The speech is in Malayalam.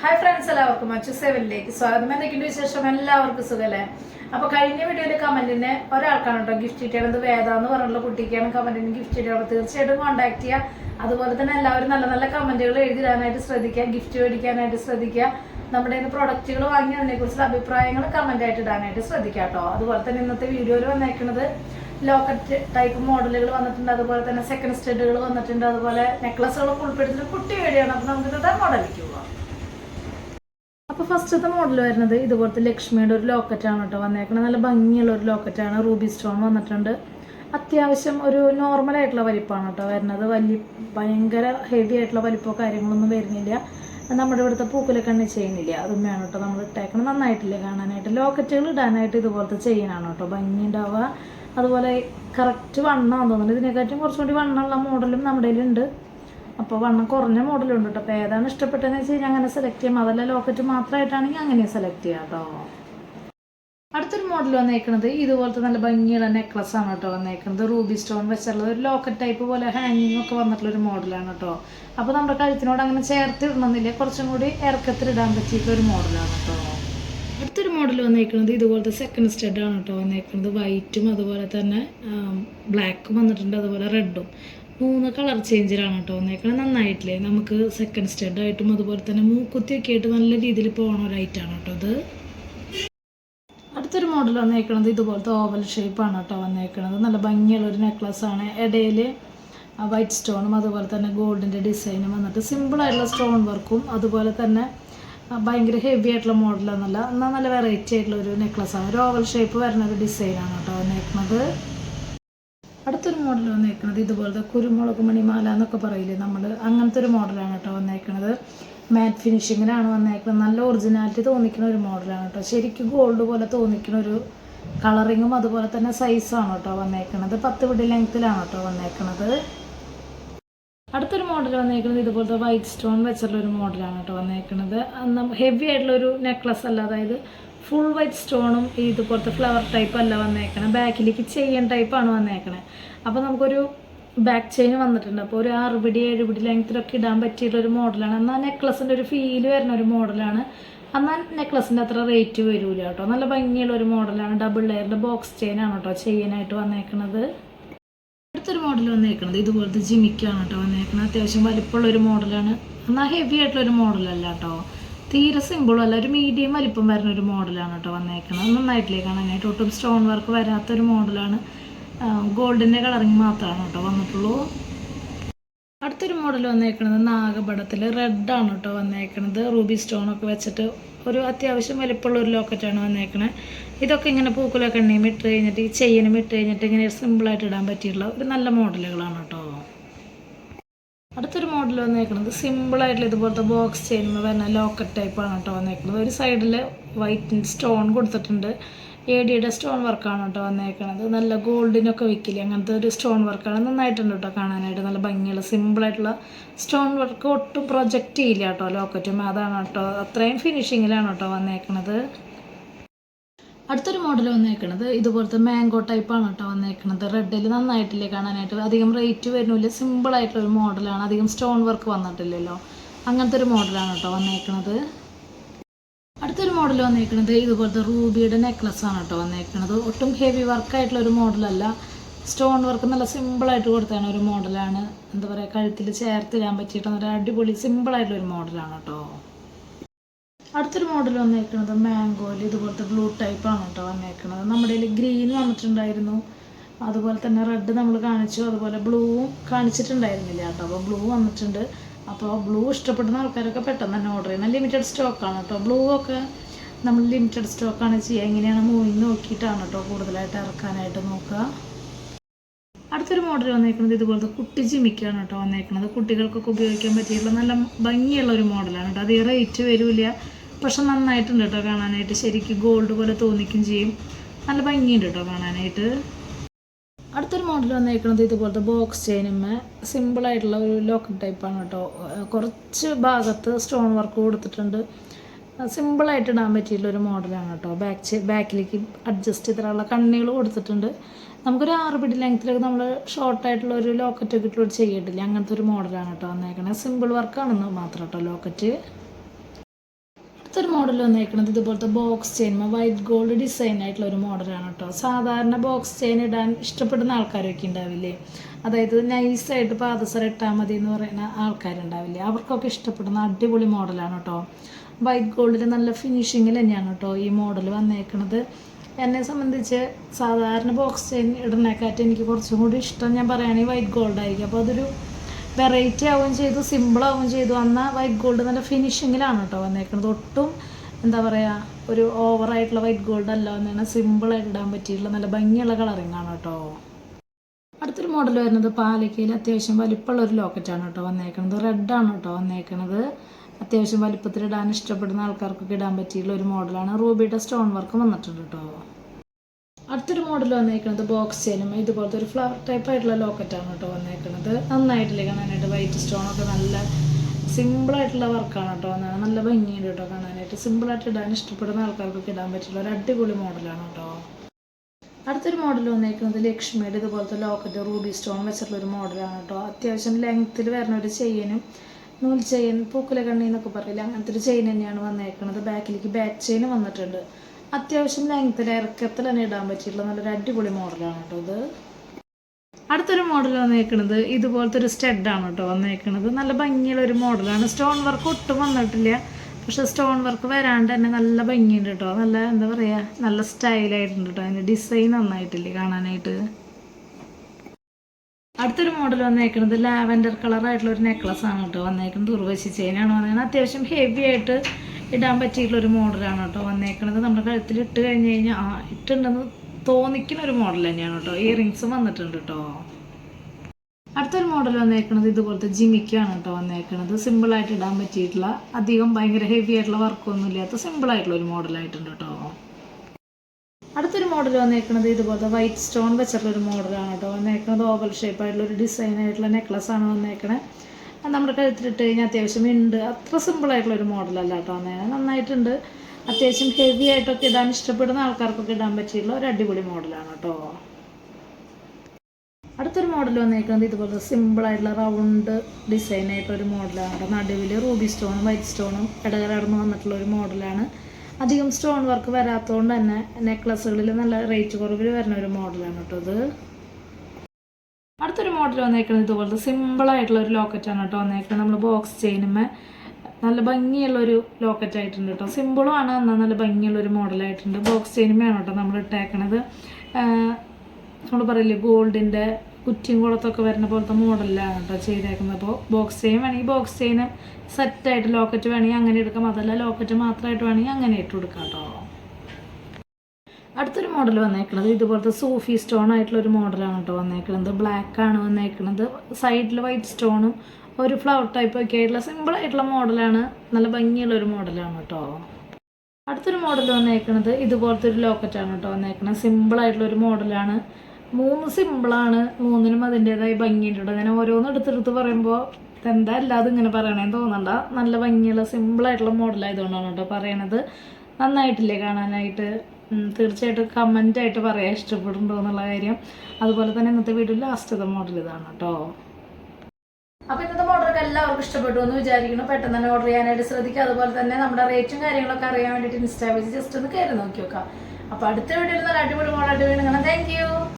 ഹായ് ഫ്രണ്ട്സ് എല്ലാവർക്കും അച്ഛ സേവനിലേക്ക് സ്വാഗതം. എന്തൊക്കെയുണ്ട് വിശേഷം? എല്ലാവർക്കും സുഖല്ലേ? അപ്പൊ കഴിഞ്ഞ വീഡിയോയിലെ കമന്റിന് ഒരാൾക്കാണ് കേട്ടോ ഗിഫ്റ്റ് കിട്ടിയത് വേദ എന്ന് പറഞ്ഞുള്ള കുട്ടിക്കാണ് കമന്റിന് ഗിഫ്റ്റ് കിട്ടിയത് അപ്പോൾ തീർച്ചയായിട്ടും കോൺടാക്ട് ചെയ്യുക അതുപോലെ തന്നെ എല്ലാവരും നല്ല നല്ല കമന്റുകൾ എഴുതിടാനായിട്ട് ശ്രദ്ധിക്കുക. ഗിഫ്റ്റ് മേടിക്കാനായിട്ട് ശ്രദ്ധിക്കുക. നമ്മുടെ ഇന്ന് പ്രൊഡക്റ്റുകൾ വാങ്ങിയതിനെ കുറിച്ചുള്ള അഭിപ്രായങ്ങൾ കമന്റ് ആയിട്ട് ഇടാനായിട്ട് ശ്രദ്ധിക്കുക കേട്ടോ. അതുപോലെ തന്നെ ഇന്നത്തെ വീഡിയോയിൽ വന്നേക്കുന്നത് ലോക്കറ്റ് ടൈപ്പ് മോഡലുകൾ വന്നിട്ടുണ്ട്. അതുപോലെ തന്നെ സെക്കൻഡ് സ്റ്റഡുകൾ വന്നിട്ടുണ്ട്. അതുപോലെ നെക്ലസുകളൊക്കെ ഉൾപ്പെടുത്തിയിട്ട് കുട്ടി വേടിയാണ് അപ്പോൾ നമുക്ക് ഇന്നത്തെ മോഡലിക്ക് അപ്പൊ ഫസ്റ്റത്തെ മോഡൽ വരുന്നത് ഇതുപോലത്തെ ലക്ഷ്മിയുടെ ഒരു ലോക്കറ്റ് ആണ് കേട്ടോ വന്നേക്കണ നല്ല ഭംഗിയുള്ള ഒരു ലോക്കറ്റാണ് റൂബി സ്റ്റോൺ വന്നിട്ടുണ്ട്. അത്യാവശ്യം ഒരു നോർമൽ ആയിട്ടുള്ള വലിപ്പമാണ് കേട്ടോ വരുന്നത്. വലിയ ഭയങ്കര ഹെവി ആയിട്ടുള്ള വലിപ്പമോ കാര്യങ്ങളൊന്നും വരുന്നില്ല. നമ്മുടെ ഇവിടുത്തെ പൂക്കുലക്കണ്ണി ചെയ്യുന്നില്ല. അതും വേണം കേട്ടോ നമ്മൾ ഇട്ടേക്കണം നന്നായിട്ടില്ല കാണാനായിട്ട്. ലോക്കറ്റുകൾ ഇടാനായിട്ട് ഇതുപോലത്തെ ചെയ്യാനാണ് കേട്ടോ. ഭംഗി ഉണ്ടാവുക. അതുപോലെ കറക്റ്റ് വണ്ണമാണെന്ന് തോന്നുന്നു. ഇതിനെക്കാട്ടും കുറച്ചുകൂടി വണ്ണമുള്ള മോഡലും നമ്മുടെ കയ്യിലുണ്ട്. അപ്പോൾ വണ്ണം കുറഞ്ഞ മോഡലുണ്ട് കേട്ടോ. അപ്പോൾ ഏതാണ് ഇഷ്ടപ്പെട്ടതെന്ന് വെച്ച് കഴിഞ്ഞാൽ അങ്ങനെ സെലക്ട് ചെയ്യാം. അതല്ല ലോക്കറ്റ് മാത്രമായിട്ടാണെങ്കിൽ അങ്ങനെ സെലക്ട് ചെയ്യാം കേട്ടോ. അടുത്തൊരു മോഡൽ വന്നേക്കുന്നത് ഇതുപോലത്തെ നല്ല ഭംഗിയുള്ള നെക്ലസ് ആണ് കേട്ടോ വന്നേക്കുന്നത് റൂബി സ്റ്റോൺ വെച്ചുള്ള ഒരു ലോക്കറ്റ് ടൈപ്പ് പോലെ ഹാങ്ങിങ് ഒക്കെ വന്നിട്ടുള്ള ഒരു മോഡലാണ് കേട്ടോ. അപ്പോൾ നമ്മുടെ കഴുത്തിനോട് അങ്ങനെ ചേർത്ത് ഇടണമെന്നില്ല. കുറച്ചും കൂടി ഇറക്കത്തിലിടാൻ പറ്റിയിട്ടുള്ള ഒരു മോഡലാണ് കേട്ടോ. അടുത്തൊരു മോഡൽ വന്നേക്കുന്നത് ഇതുപോലത്തെ സെക്കൻഡ് സ്റ്റഡ് ആണ് കേട്ടോ വന്നേക്കുന്നത് വൈറ്റും അതുപോലെ തന്നെ ബ്ലാക്കും വന്നിട്ടുണ്ട്. അതുപോലെ റെഡും മൂന്ന് കളർ ചേഞ്ചിലാണ് കേട്ടോ ഒന്നേക്കാൾ നന്നായിട്ടില്ലേ? നമുക്ക് സെക്കൻഡ് സ്റ്റെഡ് ആയിട്ടും അതുപോലെ തന്നെ മൂക്കുത്തിയൊക്കെ ആയിട്ട് നല്ല രീതിയിൽ പോകണ ഒരു ഐറ്റാണ് കേട്ടോ ഇത് അടുത്തൊരു മോഡൽ വന്നേക്കണത് ഇതുപോലത്തെ ഓവൽ ഷേപ്പാണ് കേട്ടോ വന്നേക്കണത്. നല്ല ഭംഗിയുള്ള ഒരു നെക്ലസ് ആണ്. ഇടയിൽ വൈറ്റ് സ്റ്റോണും അതുപോലെ തന്നെ ഗോൾഡിന്റെ ഡിസൈനും വന്നിട്ട് സിമ്പിളായിട്ടുള്ള സ്റ്റോൺ വർക്കും അതുപോലെ തന്നെ ഭയങ്കര ഹെവി ആയിട്ടുള്ള മോഡലൊന്നുമല്ല എന്നാൽ നല്ല വെറൈറ്റി ആയിട്ടുള്ള ഒരു നെക്ലസ് ആണ്. ഒരു ഓവൽ ഷേപ്പ് വരുന്ന ഒരു ഡിസൈനാണ് കേട്ടോ വന്നേക്കുന്നത് മോഡൽ വന്നേക്കുന്നത് ഇതുപോലത്തെ കുരുമുളക് മണിമാല എന്നൊക്കെ പറയില്ലേ നമ്മൾ അങ്ങനത്തെ ഒരു മോഡലാണ് കേട്ടോ വന്നേക്കുന്നത് മാറ്റ് ഫിനിഷിങ്ങിലാണ് വന്നേക്കുന്നത് നല്ല ഒറിജിനാലിറ്റി തോന്നിക്കുന്ന ഒരു മോഡലാണ് കേട്ടോ. ശരിക്കും ഗോൾഡ് പോലെ തോന്നിക്കുന്ന ഒരു കളറിങ്ങും അതുപോലെ തന്നെ സൈസാണ് കേട്ടോ വന്നേക്കുന്നത് പത്ത് പിടി ലെങ്ത്തിലാണ് കേട്ടോ വന്നേക്കുന്നത് അടുത്തൊരു മോഡൽ വന്നേക്കുന്നത് ഇതുപോലത്തെ വൈറ്റ് സ്റ്റോൺ വെച്ചുള്ള ഒരു മോഡലാണ് കേട്ടോ വന്നേക്കുന്നത് ഹെവി ആയിട്ടുള്ള ഒരു നെക്ലസ് അല്ല അതായത് ഫുൾ വൈറ്റ് സ്റ്റോണും ഇതുപോലത്തെ ഫ്ലവർ ടൈപ്പ് അല്ല വന്നേക്കണേ ബാക്കിലേക്ക് ചെയിൻ ടൈപ്പാണ് വന്നേക്കണേ അപ്പോൾ നമുക്കൊരു ബാക്ക് ചെയിൻ വന്നിട്ടുണ്ട്. അപ്പോൾ ഒരു അറുപടി എഴുപടി ലെങ്ത്തിലൊക്കെ ഇടാൻ പറ്റിയിട്ടുള്ള ഒരു മോഡലാണ് എന്നാൽ നെക്ലസിന്റെ ഒരു ഫീൽ വരുന്ന ഒരു മോഡലാണ് എന്നാൽ നെക്ലസിന്റെ അത്ര റേറ്റ് വരില്ല കേട്ടോ. നല്ല ഭംഗിയുള്ള ഒരു മോഡലാണ് ഡബിൾ ലെയറിന്റെ ബോക്സ് ചെയിൻ ആണ് കേട്ടോ ചെയ്യാനായിട്ട് വന്നേക്കുന്നത് അടുത്തൊരു മോഡൽ വന്നേക്കുന്നത് ഇതുപോലത്തെ ജിമിക്കാണ് കേട്ടോ വന്നേക്കുന്നത് അത്യാവശ്യം വലിപ്പമുള്ള ഒരു മോഡലാണ് എന്നാൽ ഹെവി ആയിട്ടുള്ള ഒരു മോഡലല്ല കേട്ടോ. തീരെ സിമ്പിളും അല്ല. ഒരു മീഡിയം വലിപ്പം വരുന്ന ഒരു മോഡലാണ് കേട്ടോ വന്നേക്കുന്നത് നന്നായിട്ടില്ലേ കാണാനായിട്ട്. ഒട്ടും സ്റ്റോൺ വർക്ക് വരാത്തൊരു മോഡലാണ് ഗോൾഡിന്റെ കളറിങ് മാത്രമാണ് കേട്ടോ വന്നിട്ടുള്ളൂ. അടുത്തൊരു മോഡൽ വന്നേക്കണത് നാഗപടത്തിൽ റെഡാണ് കേട്ടോ വന്നേക്കണത്. റൂബി സ്റ്റോണൊക്കെ വെച്ചിട്ട് ഒരു അത്യാവശ്യം വലിപ്പമുള്ള ഒരു ലോക്കറ്റാണ് വന്നേക്കണത് ഇതൊക്കെ ഇങ്ങനെ പൂക്കുലൊക്കെ എണ്ണയും ഇട്ട് കഴിഞ്ഞിട്ട് ഈ ചെയിനും ഇട്ട് കഴിഞ്ഞിട്ട് ഇങ്ങനെ സിമ്പിളായിട്ട് ഇടാൻ പറ്റിയിട്ടുള്ള ഒരു നല്ല മോഡലുകളാണ് കേട്ടോ. അടുത്തൊരു മോഡൽ വന്നേക്കുന്നത് സിമ്പിളായിട്ടുള്ള ഇതുപോലത്തെ ബോക്സ് ചെയ്യുന്ന വരുന്ന ലോക്കറ്റ് ടൈപ്പാണ് കേട്ടോ വന്നേക്കുന്നത് ഒരു സൈഡിൽ വൈറ്റ് സ്റ്റോൺ കൊടുത്തിട്ടുണ്ട്. എ ഡിയുടെ സ്റ്റോൺ വർക്കാണ് കേട്ടോ വന്നേക്കണത്. നല്ല ഗോൾഡിനൊക്കെ വിൽക്കില്ലേ അങ്ങനത്തെ ഒരു സ്റ്റോൺ വർക്കാണ് നന്നായിട്ടുണ്ട് കേട്ടോ കാണാനായിട്ട്. നല്ല ഭംഗിയുള്ള സിമ്പിളായിട്ടുള്ള സ്റ്റോൺ വർക്ക് ഒട്ടും പ്രൊജക്റ്റ് ചെയ്യില്ല കേട്ടോ ലോക്കറ്റും. അതാണ് കേട്ടോ അത്രയും ഫിനിഷിങ്ങിലാണ് കേട്ടോ വന്നേക്കണത്. അടുത്തൊരു മോഡൽ വന്നേക്കണത് ഇതുപോലത്തെ മാംഗോ ടൈപ്പാണ് കേട്ടോ വന്നേക്കണത്. റെഡിൽ നന്നായിട്ടില്ലേ കാണാനായിട്ട്. അധികം റേറ്റ് വരുന്നില്ല. സിമ്പിളായിട്ടുള്ള ഒരു മോഡലാണ് അധികം സ്റ്റോൺ വർക്ക് വന്നിട്ടില്ലല്ലോ. അങ്ങനത്തെ ഒരു മോഡലാണ് കേട്ടോ വന്നേക്കണത്. അടുത്തൊരു മോഡൽ വന്നിരിക്കുന്നത് ഇതുപോലത്തെ റൂബിയുടെ നെക്ലസ് ആണ് കേട്ടോ വന്നിരിക്കുന്നത് ഒട്ടും ഹെവി വർക്കായിട്ടുള്ള ഒരു മോഡലല്ല സ്റ്റോൺ വർക്ക് നല്ല സിമ്പിളായിട്ട് കൊടുത്താണ് ഒരു മോഡലാണ് എന്താ പറയുക കഴുത്തിൽ ചേർത്തിടാൻ പറ്റിയിട്ട് നല്ല അടിപൊളി സിമ്പിളായിട്ടുള്ള ഒരു മോഡലാണ് കേട്ടോ. അടുത്തൊരു മോഡൽ വന്നേക്കുന്നത് മാംഗോയിൽ ഇതുപോലത്തെ ബ്ലൂ ടൈപ്പാണ് കേട്ടോ വന്നേക്കുന്നത് നമ്മുടെ കയ്യിൽ ഗ്രീൻ വന്നിട്ടുണ്ടായിരുന്നു. അതുപോലെ തന്നെ റെഡ് നമ്മൾ കാണിച്ചു. അതുപോലെ ബ്ലൂവും കാണിച്ചിട്ടുണ്ടായിരുന്നില്ല കേട്ടോ. അപ്പോൾ ബ്ലൂ വന്നിട്ടുണ്ട്. അപ്പോൾ ബ്ലൂ ഇഷ്ടപ്പെടുന്ന ആൾക്കാരൊക്കെ പെട്ടെന്ന് തന്നെ ഓർഡർ ചെയ്യണം ലിമിറ്റഡ് സ്റ്റോക്കാണ് കേട്ടോ ബ്ലൂ ഒക്കെ നമ്മൾ ലിമിറ്റഡ് സ്റ്റോക്കാണ് ചെയ്യുക എങ്ങനെയാണ് മൂവിങ് നോക്കിയിട്ടാണ് കേട്ടോ കൂടുതലായിട്ട് ഇറക്കാനായിട്ട് നോക്കുക. അടുത്തൊരു മോഡൽ വന്നേക്കുന്നത് ഇതുപോലത്തെ കുട്ടി ജിമിക്കാണ് കേട്ടോ വന്നേക്കുന്നത്. കുട്ടികൾക്കൊക്കെ ഉപയോഗിക്കാൻ പറ്റിയിട്ടുള്ള നല്ല ഭംഗിയുള്ള ഒരു മോഡലാണ് കേട്ടോ അധികം റേറ്റ് വരില്ല. പക്ഷെ നന്നായിട്ടുണ്ട് കേട്ടോ കാണാനായിട്ട്. ശരിക്കും ഗോൾഡ് പോലെ തോന്നിക്കും ചെയ്യും. നല്ല ഭംഗിയുണ്ട് കേട്ടോ കാണാനായിട്ട്. അടുത്തൊരു മോഡൽ വന്നേക്കുന്നത് ഇതുപോലത്തെ ബോക്സ് ചെയിനുമ്മ സിമ്പിളായിട്ടുള്ള ഒരു ലോക്കറ്റ് ടൈപ്പാണ് കേട്ടോ കുറച്ച് ഭാഗത്ത് സ്റ്റോൺ വർക്ക് കൊടുത്തിട്ടുണ്ട്. സിമ്പിളായിട്ട് ഇടാൻ പറ്റിയിട്ടുള്ള ഒരു മോഡലാണ് കേട്ടോ ബാക്ക് ബാക്കിലേക്ക് അഡ്ജസ്റ്റ് ചെയ്തിട്ടുള്ള കണ്ണികൾ കൊടുത്തിട്ടുണ്ട്. നമുക്കൊരു ആറ് പിടി ലെങ്ത്തിലൊക്കെ നമ്മൾ ഷോർട്ടായിട്ടുള്ള ഒരു ലോക്കറ്റൊക്കെ ഇട്ടുകൊണ്ട് ചെയ്യട്ടില്ല അങ്ങനത്തെ ഒരു മോഡലാണ് കേട്ടോ വന്നേക്കണേ. സിമ്പിൾ വർക്കാണെന്ന് മാത്രം കേട്ടോ ലോക്കറ്റ് അടുത്തൊരു മോഡൽ വന്നേക്കുന്നത് ഇതുപോലത്തെ box chain white gold design ആയിട്ടുള്ള ഒരു മോഡലാണ് കേട്ടോ സാധാരണ ബോക്സ് ചെയിൻ ഇടാൻ ഇഷ്ടപ്പെടുന്ന ആൾക്കാരൊക്കെ ഉണ്ടാവില്ലേ അതായത് നൈസായിട്ട് പാദസരം ഇട്ടാൽ മതി എന്ന് പറയുന്ന ആൾക്കാരുണ്ടാവില്ലേ? അവർക്കൊക്കെ ഇഷ്ടപ്പെടുന്ന അടിപൊളി മോഡലാണ് കേട്ടോ വൈറ്റ് ഗോൾഡിൽ നല്ല ഫിനിഷിങ്ങിൽ തന്നെയാണ് കേട്ടോ ഈ മോഡൽ വന്നേക്കുന്നത് എന്നെ സംബന്ധിച്ച് സാധാരണ ബോക്സ് ചെയിൻ ഇടുന്നേക്കാട്ട് എനിക്ക് കുറച്ചും കൂടി ഇഷ്ടം ഞാൻ പറയുകയാണെങ്കിൽ വൈറ്റ് ഗോൾഡായിരിക്കും അപ്പോൾ അതൊരു വെറൈറ്റി ആവുകയും ചെയ്തു സിമ്പിൾ ആവുകയും ചെയ്തു. എന്നാൽ വൈറ്റ് ഗോൾഡ് നല്ല ഫിനിഷിങ്ങിലാണ് കേട്ടോ വന്നേക്കുന്നത് ഒട്ടും എന്താ പറയുക ഒരു ഓവറായിട്ടുള്ള വൈറ്റ് ഗോൾഡ് അല്ല വന്നേക്കണ സിമ്പിളായിട്ട് ഇടാൻ പറ്റിയിട്ടുള്ള നല്ല ഭംഗിയുള്ള കളറിങ്ങാണ് കേട്ടോ അടുത്തൊരു മോഡൽ വരുന്നത് പാലക്കയിൽ അത്യാവശ്യം വലിപ്പമുള്ള ഒരു ലോക്കറ്റാണ് കേട്ടോ വന്നേക്കുന്നത് റെഡാണ് കേട്ടോ വന്നേക്കുന്നത് അത്യാവശ്യം വലിപ്പത്തിൽ ഇടാൻ ഇഷ്ടപ്പെടുന്ന ആൾക്കാർക്കൊക്കെ ഇടാൻ പറ്റിയിട്ടുള്ള ഒരു മോഡലാണ് റൂബിയുടെ സ്റ്റോൺ വർക്ക് വന്നിട്ടുണ്ട് കേട്ടോ അടുത്തൊരു മോഡൽ വന്നേക്കുന്നത് ബോക്സ് ചെയിനും ഇതുപോലത്തെ ഒരു ഫ്ലവർ ടൈപ്പ് ആയിട്ടുള്ള ലോക്കറ്റാണ് കേട്ടോ വന്നേക്കുന്നത് നന്നായിട്ടില്ലേ കാണാനായിട്ട്? വൈറ്റ് സ്റ്റോൺ ഒക്കെ നല്ല സിമ്പിളായിട്ടുള്ള വർക്കാണ് കേട്ടോ വന്നത് നല്ല ഭംഗിയുണ്ട് കേട്ടോ കാണാനായിട്ട്. സിമ്പിളായിട്ട് ഇടാൻ ഇഷ്ടപ്പെടുന്ന ആൾക്കാർക്കൊക്കെ ഇടാൻ പറ്റുള്ള ഒരു അടിപൊളി മോഡലാണ് കേട്ടോ. അടുത്തൊരു മോഡൽ വന്നേക്കുന്നത് ലക്ഷ്മിയുടെ ഇതുപോലത്തെ ലോക്കറ്റ് റൂബി സ്റ്റോൺ വെച്ചിട്ടുള്ള ഒരു മോഡലാണ് കേട്ടോ. അത്യാവശ്യം ലെങ്ത്തിൽ വരുന്ന ഒരു ചെയിനും നൂൽ ചെയിൻ പൂക്കുല കണ്ണി എന്നൊക്കെ പറയില്ല? അങ്ങനത്തെ ഒരു ചെയിൻ തന്നെയാണ് വന്നേക്കുന്നത് ബാക്കിലേക്ക് ബാക്ക് ചെയിൻ വന്നിട്ടുണ്ട്. അത്യാവശ്യം ലെങ്ത്തിൽ ഇറക്കത്തിൽ തന്നെ ഇടാൻ പറ്റിയിട്ടുള്ള നല്ലൊരു അടിപൊളി മോഡലാണ് കേട്ടോ ഇത്. അടുത്തൊരു മോഡൽ വന്നേക്കുന്നത് ഇതുപോലത്തെ ഒരു സ്റ്റെഡാണ് കേട്ടോ വന്നേക്കുന്നത് നല്ല ഭംഗിയുള്ള ഒരു മോഡലാണ് സ്റ്റോൺ വർക്ക് ഒട്ടും വന്നിട്ടില്ല. പക്ഷെ സ്റ്റോൺ വർക്ക് വരാണ്ട് തന്നെ നല്ല ഭംഗിയുണ്ട് കേട്ടോ നല്ല എന്താ പറയുക നല്ല സ്റ്റൈലായിട്ടുണ്ട് കേട്ടോ അതിന്റെ ഡിസൈൻ നന്നായിട്ടില്ലേ കാണാനായിട്ട്. അടുത്തൊരു മോഡൽ വന്നേക്കുന്നത് ലാവൻഡർ കളറായിട്ടുള്ള ഒരു നെക്ലസ് ആണ് കേട്ടോ വന്നേക്കുന്നത് ഉർവശി ചെയിനാണ് വന്നേക്കുന്നത് അത്യാവശ്യം ഹെവി ആയിട്ട് ഇടാൻ പറ്റിയിട്ടുള്ള ഒരു മോഡലാണ് കേട്ടോ വന്നേക്കുന്നത് നമ്മുടെ കഴുത്തിൽ ഇട്ട് കഴിഞ്ഞ് കഴിഞ്ഞാൽ ആ ഇട്ടുണ്ടെന്ന് തോന്നിക്കുന്ന ഒരു മോഡൽ തന്നെയാണ് കേട്ടോ. ഇയറിങ്സും വന്നിട്ടുണ്ട് കേട്ടോ. അടുത്തൊരു മോഡൽ വന്നേക്കുന്നത് ഇതുപോലത്തെ ജിമിക്കാണ് കേട്ടോ വന്നേക്കുന്നത് സിമ്പിളായിട്ട് ഇടാൻ പറ്റിയിട്ടുള്ള അധികം ഭയങ്കര ഹെവി ആയിട്ടുള്ള വർക്കൊന്നും ഇല്ലാത്ത സിമ്പിളായിട്ടുള്ള ഒരു മോഡലായിട്ടുണ്ട് കേട്ടോ. അടുത്തൊരു മോഡൽ വന്നേക്കുന്നത് ഇതുപോലത്തെ വൈറ്റ് സ്റ്റോൺ വെച്ചിട്ടുള്ള ഒരു മോഡലാണ് കേട്ടോ വന്നേക്കുന്നത് ഓവൽ ഷേപ്പ് ആയിട്ടുള്ള ഒരു ഡിസൈൻ ആയിട്ടുള്ള നെക്ലസ് ആണ് വന്നേക്കണേ. നമ്മുടെ കഴുത്തിലിട്ട് കഴിഞ്ഞാൽ അത്യാവശ്യം ഉണ്ട് അത്ര സിമ്പിളായിട്ടുള്ള ഒരു മോഡലല്ല കേട്ടോ നന്നായിട്ടുണ്ട്. അത്യാവശ്യം ഹെവി ആയിട്ടൊക്കെ ഇടാൻ ഇഷ്ടപ്പെടുന്ന ആൾക്കാർക്കൊക്കെ ഇടാൻ പറ്റിയുള്ള ഒരു അടിപൊളി മോഡലാണ് കേട്ടോ. അടുത്തൊരു മോഡൽ വന്നേക്കുന്നത് ഇതുപോലെ സിമ്പിളായിട്ടുള്ള റൗണ്ട് ഡിസൈൻ ഒരു മോഡലാണ് കേട്ടോ. നടുവിൽ റൂബി സ്റ്റോണും വൈറ്റ് സ്റ്റോണും ഇടകലർന്ന് വന്നിട്ടുള്ള ഒരു മോഡലാണ് അധികം സ്റ്റോൺ വർക്ക് വരാത്തതുകൊണ്ട് തന്നെ നെക്ലസുകളിൽ നല്ല റേറ്റ് കുറവിൽ വരുന്ന ഒരു മോഡലാണ് കേട്ടോ ഇത്. മോഡൽ വന്നേക്കുന്നത് ഇതുപോലത്തെ സിമ്പിളായിട്ടുള്ള ഒരു ലോക്കറ്റാണ് കേട്ടോ വന്നേക്കുന്നത്. നമ്മൾ ബോക്സ് ചെയിനുമേ നല്ല ഭംഗിയുള്ള ഒരു ലോക്കറ്റ് ആയിട്ടുണ്ട് കേട്ടോ. സിമ്പിളും ആണ് എന്നാൽ നല്ല ഭംഗിയുള്ള ഒരു മോഡലായിട്ടുണ്ട് ബോക്സ് ചെയിനുമയാണ് കേട്ടോ നമ്മൾ ഇട്ടേക്കണത്. നമ്മൾ പറയില്ലേ ഗോൾഡിന്റെ കുറ്റിയും കുളത്തൊക്കെ വരുന്ന പോലത്തെ മോഡലിലാണ് കേട്ടോ ചെയ്തേക്കുന്നത്. അപ്പോൾ ബോക്സ് ചെയിൻ വേണമെങ്കിൽ ബോക്സ് ചെയിനും സെറ്റായിട്ട് ലോക്കറ്റ് വേണമെങ്കിൽ അങ്ങനെ എടുക്കാം. അതല്ല ലോക്കറ്റ് മാത്രമായിട്ട് വേണമെങ്കിൽ അങ്ങനെ ഇട്ട് കൊടുക്കാം കേട്ടോ. അടുത്തൊരു മോഡൽ വന്നേക്കുന്നത് ഇതുപോലത്തെ സൂഫി സ്റ്റോൺ ആയിട്ടുള്ള ഒരു മോഡലാണ് കേട്ടോ വന്നേക്കുന്നത് ബ്ലാക്ക് ആണ് വന്നേക്കുന്നത് സൈഡിൽ വൈറ്റ് സ്റ്റോണും ഒരു ഫ്ലവർ ടൈപ്പ് ഒക്കെ ആയിട്ടുള്ള സിമ്പിൾ ആയിട്ടുള്ള മോഡലാണ് നല്ല ഭംഗിയുള്ള ഒരു മോഡലാണ് കേട്ടോ അടുത്തൊരു മോഡൽ വന്നേക്കുന്നത് ഇതുപോലത്തെ ഒരു ലോക്കറ്റാണ് കേട്ടോ വന്നേക്കുന്നത് സിമ്പിൾ ആയിട്ടുള്ള ഒരു മോഡലാണ് മൂന്ന് സിമ്പിളാണ് മൂന്നിനും അതിന്റെതായ ഭംഗിയുണ്ട് കേട്ടോ ഞാൻ ഓരോന്ന് എടുത്തെടുത്ത് പറയുമ്പോൾ എന്താ അല്ലാതെ ഇങ്ങനെ പറയണേന്ന് തോന്നണ്ട. നല്ല ഭംഗിയുള്ള സിമ്പിൾ സിമ്പിളായിട്ടുള്ള മോഡലായതുകൊണ്ടാണ് കേട്ടോ പറയണത്. നന്നായിട്ടില്ലേ കാണാനായിട്ട്? തീർച്ചയായിട്ടും കമന്റ് ആയിട്ട് പറയാൻ ഇഷ്ടപ്പെടുന്നുണ്ടോ എന്നുള്ള കാര്യം. അതുപോലെ തന്നെ ഇന്നത്തെ വീഡിയോ ലാസ്റ്റത്തെ മോഡൽ ഇതാണ് കേട്ടോ അപ്പൊ ഇന്നത്തെ മോഡലൊക്കെ എല്ലാവർക്കും ഇഷ്ടപ്പെട്ടു എന്ന് വിചാരിക്കുന്നു. പെട്ടെന്ന് തന്നെ ഓർഡർ ചെയ്യാനായിട്ട് ശ്രദ്ധിക്കുക. അതുപോലെ തന്നെ നമ്മുടെ റേറ്റും കാര്യങ്ങളൊക്കെ അറിയാൻ വേണ്ടിയിട്ട് ഇൻസ്റ്റാ പേജ് ജസ്റ്റ് ഒന്ന് കയറി നോക്കി നോക്കാം. അപ്പൊ അടുത്ത വീഡിയോയിൽ നല്ല അടിപൊളി മോഡലായിട്ട് വീണ്ടും കാണാം. താങ്ക്